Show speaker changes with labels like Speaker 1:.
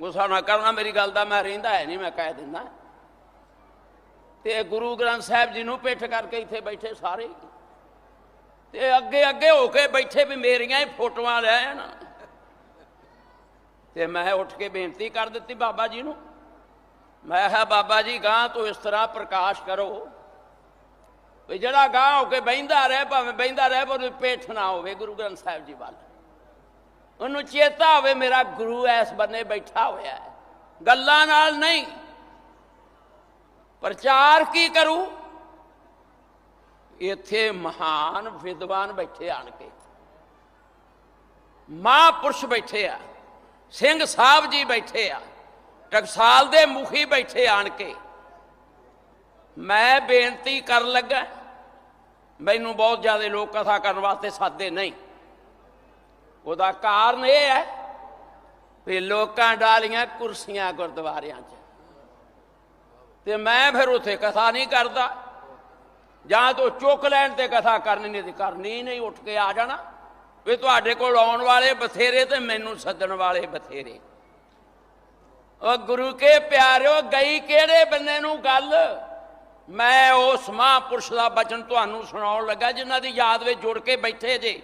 Speaker 1: ਗੁੱਸਾ ਨਾ ਕਰਨਾ, ਮੇਰੀ ਗੱਲ ਦਾ ਮੈਂ ਰਹਿੰਦਾ ਹੈ ਨਹੀਂ, ਮੈਂ ਕਹਿ ਦਿੰਦਾ। ਤੇ ਗੁਰੂ ਗ੍ਰੰਥ ਸਾਹਿਬ ਜੀ ਨੂੰ ਪਿੱਠ ਕਰਕੇ ਇੱਥੇ ਬੈਠੇ ਸਾਰੇ। ਹੀ। ਤੇ ਅੱਗੇ ਅੱਗੇ ਹੋ ਕੇ ਬੈਠੇ ਵੀ ਮੇਰੀਆਂ ਹੀ ਫੋਟੋਆਂ ਲੈ ਲੈਣ ਤੇ ਮੈਂ ਉੱਠ ਕੇ ਬੇਨਤੀ ਕਰ ਦਿੱਤੀ ਬਾਬਾ ਜੀ ਨੂੰ। ਮੈਂ ਕਿਹਾ, ਬਾਬਾ ਜੀ ਗਾਂ ਤੋਂ ਇਸ ਤਰ੍ਹਾਂ ਪ੍ਰਕਾਸ਼ ਕਰੋ। ਵੀ ਜਿਹੜਾ ਗਾਂ ਹੋ ਕੇ ਬਹਿੰਦਾ ਰਹੇ, ਭਾਵੇਂ ਬਹਿੰਦਾ ਰਹੇ, ਪਰ ਉਹਦੀ ਪਿੱਠ ਨਾ ਹੋਵੇ ਗੁਰੂ ਗ੍ਰੰਥ ਸਾਹਿਬ ਜੀ ਵੱਲ। ਉਹਨੂੰ ਚੇਤਾ ਹੋਵੇ ਮੇਰਾ ਗੁਰੂ ਐਸ ਬੰਨੇ ਬੈਠਾ ਹੋਇਆ ਹੈ ਗੱਲਾਂ ਨਾਲ ਨਹੀਂ। ਪ੍ਰਚਾਰ ਕੀ ਕਰੂ? ਇੱਥੇ ਮਹਾਨ ਵਿਦਵਾਨ ਬੈਠੇ ਆਣ ਕੇ ਮਹਾਂਪੁਰਸ਼ ਬੈਠੇ ਆ। ਸਿੰਘ ਸਾਹਿਬ ਜੀ ਬੈਠੇ ਆ। ਟਕਸਾਲ ਦੇ ਮੁਖੀ ਬੈਠੇ ਆਣ ਕੇ ਮੈਂ ਬੇਨਤੀ ਕਰਨ ਲੱਗਾ, ਮੈਨੂੰ ਬਹੁਤ ਜ਼ਿਆਦਾ ਲੋਕ ਕਥਾ ਕਰਨ ਵਾਸਤੇ ਸਾਦੇ ਨਹੀਂ। ਉਹਦਾ ਕਾਰਨ ਇਹ ਹੈ ਵੀ ਲੋਕਾਂ ਡਾਲੀਆਂ ਕੁਰਸੀਆਂ ਗੁਰਦੁਆਰਿਆਂ 'ਚ। ਤੇ ਮੈਂ ਫਿਰ ਉੱਥੇ ਕਥਾ ਨਹੀਂ ਕਰਦਾ। ਜਾਂ ਤੋ ਚੁੱਕ ਲੈਣ ਤੇ ਕਥਾ ਕਰਨੀ ਨਹੀਂ ਤੇ ਕਰਨੀ ਨਹੀਂ ਉੱਠ ਕੇ ਆ ਜਾਣਾ। ਵੀ ਤੁਹਾਡੇ ਕੋਲ ਆਉਣ ਵਾਲੇ ਬਥੇਰੇ ਤੇ ਮੈਨੂੰ ਸੱਦਣ ਵਾਲੇ ਬਥੇਰੇ। ਉਹ ਗੁਰੂ ਕੇ ਪਿਆਰਿਓ, ਗਈ ਕਿਹੜੇ ਬੰਨੇ ਨੂੰ ਗੱਲ? ਮੈਂ ਉਸ ਮਹਾਂਪੁਰਸ਼ ਦਾ ਬਚਨ ਤੁਹਾਨੂੰ ਸੁਣਾਉਣ ਲੱਗਾ, ਜਿਨ੍ਹਾਂ ਦੀ ਯਾਦ ਵਿੱਚ ਜੁੜ ਕੇ ਬੈਠੇ ਜੇ।